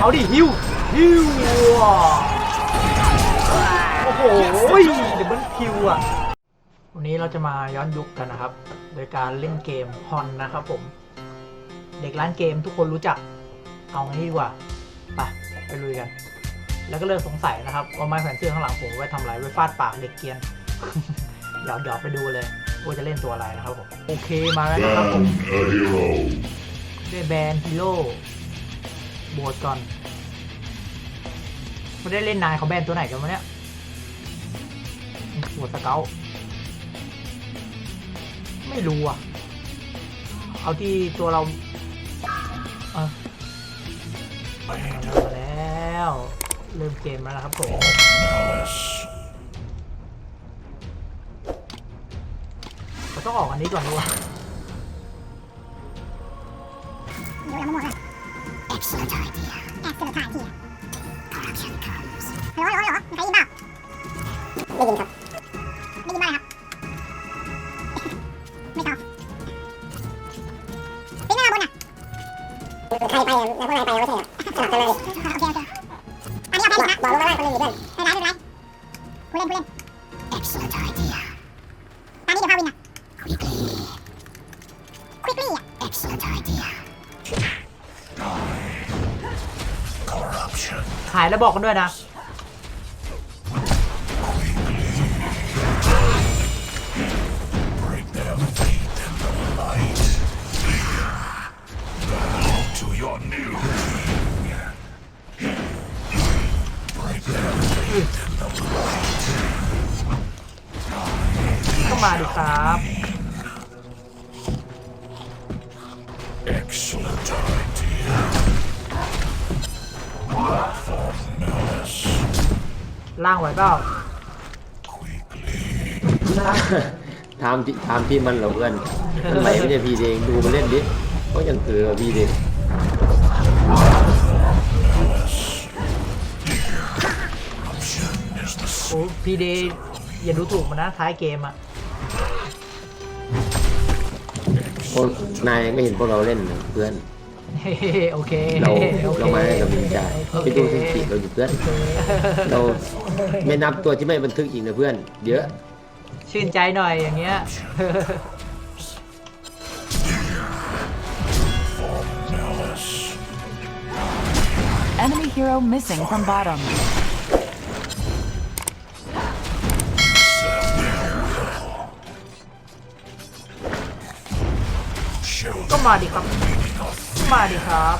เอาดิฮิวฮิวโอ้โหเดี๋ยวมันคิวอะ วันนี้เราจะมาย้อนยุคกันนะครับ โดยการเล่นเกมฮอนนะครับผม เด็กร้านเกมทุกคนรู้จัก เอางี้ดีกว่าไปไปลุยกัน แล้วก็เริ่มสงสัยนะครับว่าไม้แขวนเสื้อข้างหลังผมไว้ทำอะไรไว้ฟาดปากเด็กเกียนเดี๋ยวเดี๋ยวไปดูเลยว่าจะเล่นตัวอะไรนะครับผม โอเคมาแล้วนะครับผม ด้วยแบรนด์ฮีโร่โบดก่อนไม่ได้เล่นนายเขาแบนตัวไหนกันวะเนี่ยหัวสเกลไม่รู้อะ เอาที่ตัวเราเออมาแล้ว เริ่มเกมแล้วนะครับผมเราต้องออกอันนี้ก่อนดี กว่า Excellent idea. Excellent idea. Corruption comes. ฮัลโหลฮัลโหลฮัลโห Corruption. หายแล้วบอกกันด้วยนะ ล่างไหวเปล่าถามที่ถามที่มันเหราเพื่อนมันไหลไม่ใช่พีเองดูมันเล่นดิก็ยังเออพีเองโอ้พีเดอย่าดูถูกมันนะท้ายเกมอะพวกนายไม่เห็นพวกเราเล่นเหรอเพื่อน เฮ้โอเคเราโอคเรามาให้กำลังใจโอไปเคดูสถิติเราอยู่เพื่อน เราไม่นับตัวที่ไม่บันทึกอีกนะเพื่อน เยอะ ชื่นใจหน่อยอย่างเงี้ย malice. Enemy hero missing from bottom. Show ก็มาดิครับ มาดิครับ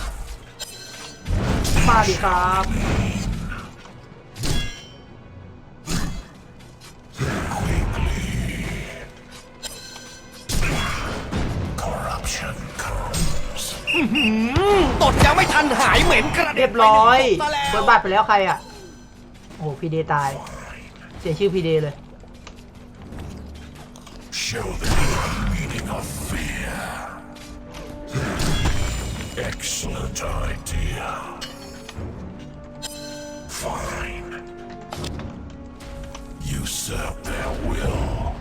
มาดิครับ corruption comes. ตดยังไม่ทันหายเหม็นกระเด็เรีนยบร้อยไปหนึ่งเปิตดกบัซะตรไปแล้วใครอะ โอ้โหพีเดตาย เสียชื่อพีเดเลย Show them the meaning of Excellent idea. Fine. You serve their will.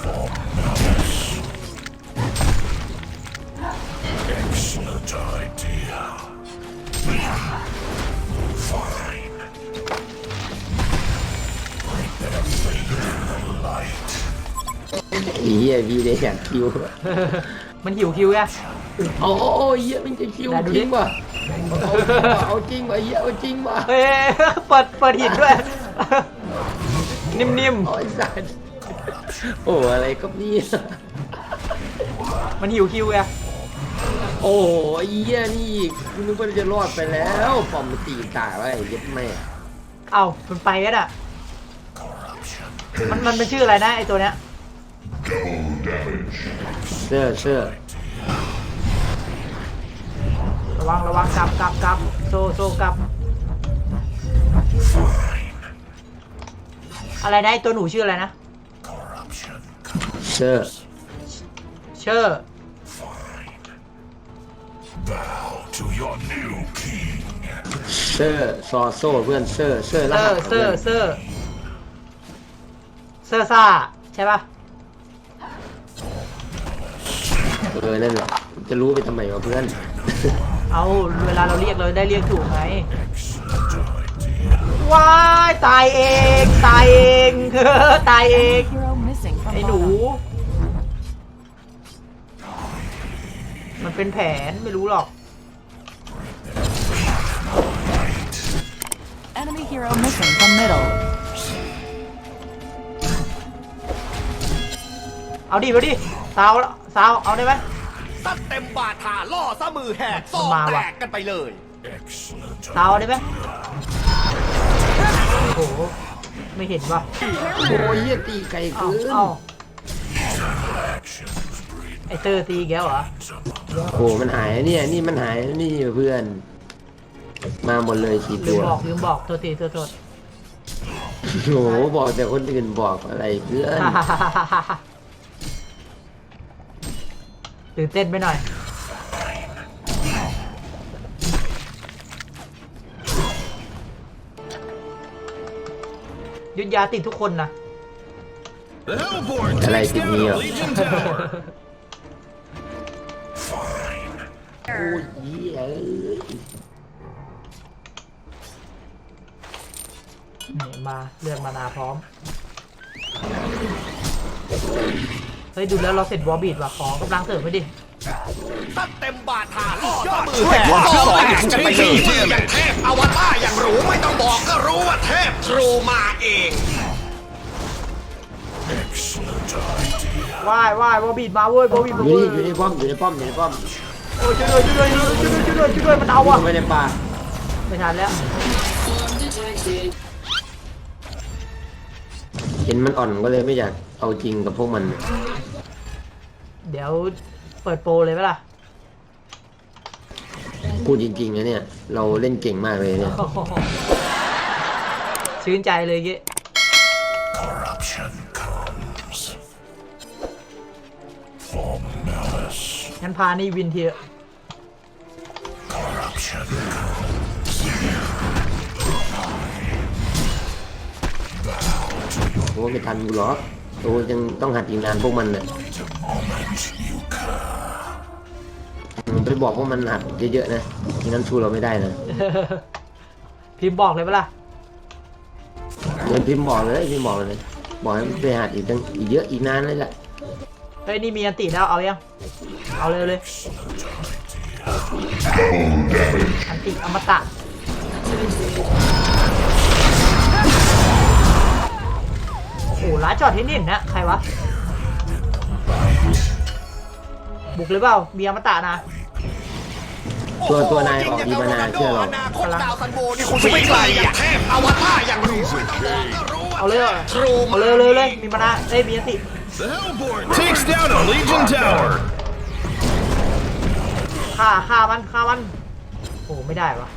For malice. Excellent idea. Fine. Break their faith in the light. อีเหี้ยพีเดอยากคิว มันหิวคิวอะโอ้ยเหี้ยมันจะคิวไหนดูจดิริงว่ะเอาจริงว่ะเอาจริงว่ะเหี้ยเอาจริงว่ะเฮ้ยเปิดเปิดหินด้วย นิ่มโอ้ยสัตว์โอ้อะไรก็นี่ยๆมันหิวคิวไงโอ้ยเหี้ยนี่กูนึกว่าจะรอดไปแล้วปอมมันตีตายไว้ไอ้เย็ดแม่เอ้ามันไปกันอะ มันมันเป็นชื่ออะไรนะไอตัวเนี้ย Double damage. เสื้อเสื้อ วังระวังกลับกลับกลับโซโซกลับ อะไรนะไอตัวหนูชื่ออะไรนะ Corruption comes. เสื้อเชอร์ Bow to your new king. เสื้อซอโซ่เพื่อนเสื้อเสื้อเซรอหัสร์เซอร์เซอร์เซอร์ซ่าใช่ปะเออนั่นแหละจะรู้ไปทำไมวะเพื่อน เอาเวลาเราเรียกเราได้เรียกถูกไงว้ายตายเองตายเองตายเอง Hero missing from ไอ้หนู bottom. มันเป็นแผนไม่รู้หรอก Enemy hero missing from middle. เอาดิเอาดิสาวสาวเอาได้ไหม ซัดเต็มบาทาล่อซะมือแหกซองมาแตว่ะกกันไปเลย Excellent. สาวเอาได้ไหมโอ้โหไม่เห็นว่ะโอ้ยเหี้ยตีไกลเอาเกินเอา Actions breed ไอเตอร์ตีอีกแกเหรอโอ้มันหายเนี่ยนี่มันหายนี่เพื่อน มาหมดเลยสี่ลืตัมวบอกลืมบอกตัวตีตัวโทษโอ้โหบอกแต่คนอื่นบอกอะไรเพื่อน ตื่นเต้นไปหน่อย ยุทธยาติดทุกคนนะ The Hellborn อะไร takes ติด down นี้ a อะ Legion Tower. โอ้ยเหี้ยเอ้ยนี่มาเลือดมานาพร้อม เฮ้ย ดูแล้วเราเสร็จวอร์บีดว่ะ ขอกำลังเสริมไปดิซัดเต็มบาทาล่อซะมือแหกซองแตกกันไปเลยอย่างเทพอวตารอย่างรู้ไม่ต้องบอกก็รู้ว่าเทพทรูมาเองว่ายว่ายวอร์บีดมาเว้ยวอร์บีดอมายู่เว้นี่ยอยู่ในป้อมอยู่ในป้อมอยู่ในป้อมโอ้ยช่วยด้วยช่วยด้วยช่วยด้วยช่วยด้วยช่วยด้วยมันเอาอะ ไม่ในป่าไม่ทันแล้ว เห็นมันอ่อนก็เลยไม่อยาก เอาจริงกับพวกมัน เดี๋ยวเปิดโปรเลยไหมล่ะพูดจริงๆนะเนี่ย เราเล่นเก่งมากเลยเนี่ย โอ้โหชื่นใจเลยเกี้ Corruption comes. From malice. งั้นพานี่วินเทีย Corruption comes. โอ้ไม่ทันกูหรอก โอ้ยังต้องหัดอีกนานพวกมันน่ะ The moment you come. อืมไปบอกพวกมันหัดเยอะๆนะไม่งั้นชูเราไม่ได้นะพิมพ์บอกเลยปะล่ะเงินพิมพ์บอกเลยพิมพ์บอกเลย บอกให้มันไปหัดอีกตั้งอีกเยอะอีกนานเลยแหละเฮ้ยนี่มีอันติแล้วเอายังเอาเลยเลยอันติอมตะ ร้านจอดที่นี่นะ ใครวะ บุกเลยเปล่ามีอมตะนะ ตัวตัวนายออกดีมานานเชื่อเราอนาคตดาวซันโบนี่คุณไม่ไกลอย่างเทพอวตารอย่างรู้ไม่ต้องบอกก็รู้ว่าเอาเลยเหรอทรูเอาเลยเลยเลยมีมานะเอ้ยมีอันติ The Hellborn takes down a Legion Tower. ฆ่าฆ่ามันฆ่ามัน โอ้ไม่ได้วะ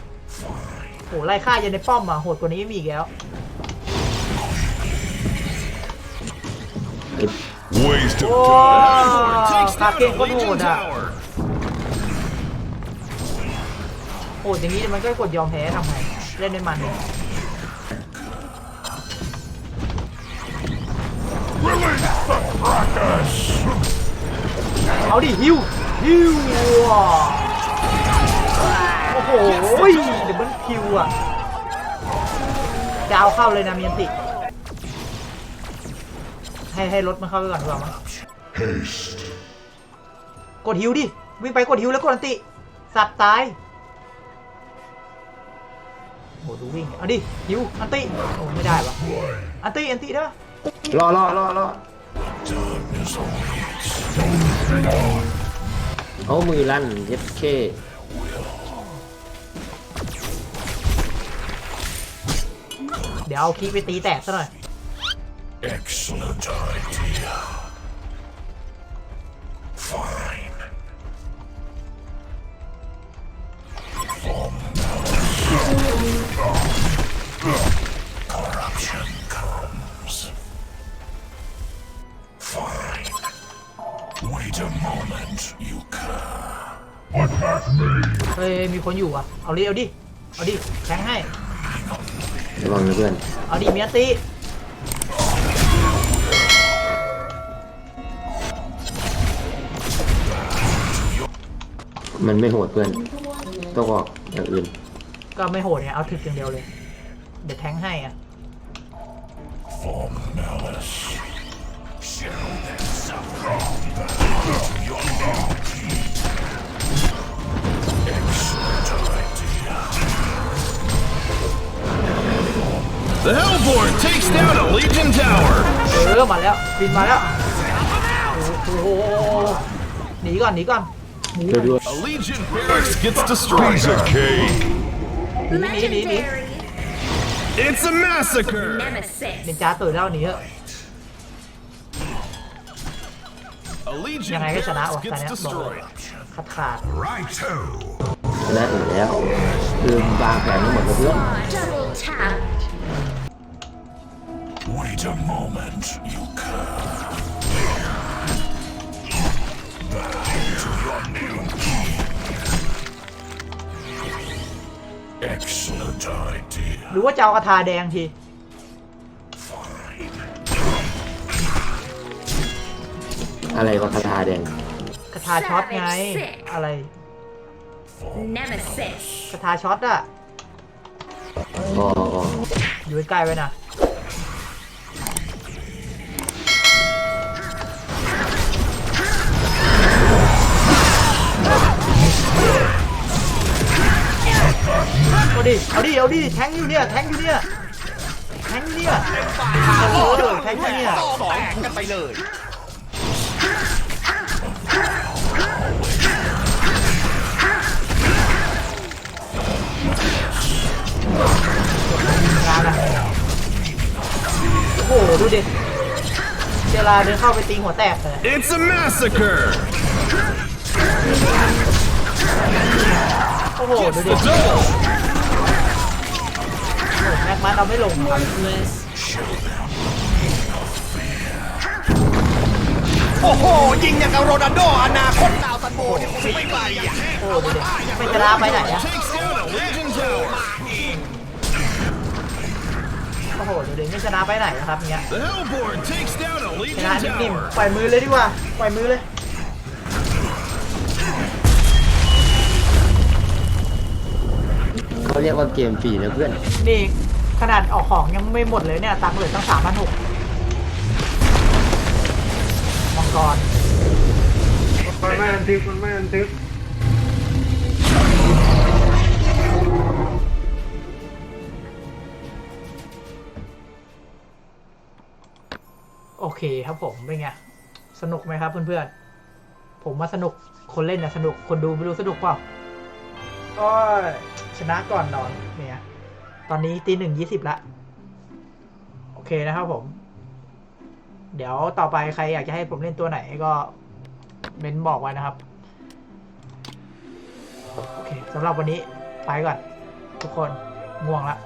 โอ้ไล่ฆ่ายันในป้อมอะโหดกว่านี้ไม่มีอีกแล้ว Waste โอ้ of time. คา Takes เก่ง down ก็ a โห Legion ดอะ Tower. โหดอย่างนี้มันก็กดยอมแพ้ทำไงเล่นในมันเนี่ย Release the Krakus. เอาดิฮิวฮิวอะโอ้โหเดี๋ยวมันคิวอะจะเอาเข้าเลยนะเมียนติ ให้ให้รถมันเข้าไปก่อนดีกว่ามั้ง Haste. กดฮิวดิ วิ่งไปกดฮิวแล้วกดอันติ สัตว์ตายโหดูวิ่งเอาดิฮิวอันติโอ้ไม่ได้วะอันติอันติได้ปะรอรอรอรอ Time is only เอามือลั่นเย็ดเคเดี๋ยวเอาคีย์ไปตีแตกซะหน่อย excellent idea. Fine. From Corruption comes. Fine. Wait a moment, you can. Attack me! เฮ้ย มีคนอยู่อ่ะ เอาดิ เอาดิ เอาดิแทงให้ ระวังนะเพื่อน เอาดิเมียนติ มันไม่โหดเพื่อนต้องออกอย่างอื่น ก็ไม่โหดไงเอาถึกอย่างเดียวเลย เดี๋ยวแทงให้อะ Form malice. Show them some wrong to your monkey. Excellent idea. The Hellborn takes down a Legion Tower. เออมาแล้วบินมาแล้ว โอ้โหหนีก่อนหนีก่อนหนีช่วยด้วย A Legion barracks gets destroyed. Piece of cake. หนีหนีหนีหนี It's a massacre. นินจาตื่นแล้วหนีเถอะ A Legion ยังไงก็ชนะว่ะ barracks ตอน gets เนี้ยบอกเลย destroyed. ขาดขาด Righto. ชนะอยู่แล้วคือวางแผนทั้งหมดกับเพื่อน Wait a moment, you cur. Excellent idea. หรือว่าจะเอากระทาแดงที Fine. อะไรวะคาถาแดงกระทาช็อตไง อะไร Nemesis. กระทาช็อตอะอ๋ออ๋ออยู่ใกล้ๆไว้นะ เอาดิ เอาดิ เอาดิ แทงอยู่เนี่ย แทงอยู่เนี่ย แทงอยู่เนี่ยเออแทงอยู่เนี่ย สองกันไปเลย งานอะโอ้โห ดูดิ เจลาเดินเข้าไปตีหัวแตกเลย It's a massacre. โอ้โหดู Gets ดิ the double. แม็กมันเอาไม่ลงครับโอ้โห ยิงอย่างกับโรนัลโดอนาคตดาวซันโบเนี่ยคงไม่ไกลอะโอ้โหดูดิไม่จะลาไปไหนอะ Takes down a Legion Tower. โอ้โหดูดิไม่ชนะไปไหนนะครับเนี้ย The Hellborn takes down a ช Legion นะนิ่ม Tower. ๆปล่อยมือเลยดีกว่าปล่อยมือเลย เขาเรียกว่าเกมฟรีนะเพื่อน นี่ขนาดออกของยังไม่หมดเลยเนี่ยตังค์เหลือตั้งสามพันหกมังกรมันไม่บันทึกมันไม่บันทึกโอเคครับผมเป็นไงสนุกไหมครับเพื่อนๆผมว่าสนุกคนเล่นน่ะสนุกคนดูไม่รู้สนุกเปล่า ก็ชนะก่อนนอนเนี่ย ตอนนี้ตีหนึ่งยี่สิบละ โอเคนะครับผม เดี๋ยวต่อไปใครอยากจะให้ผมเล่นตัวไหนก็เม้นบอกไว้นะครับ โอเคสำหรับวันนี้ไปก่อน ทุกคนง่วงละ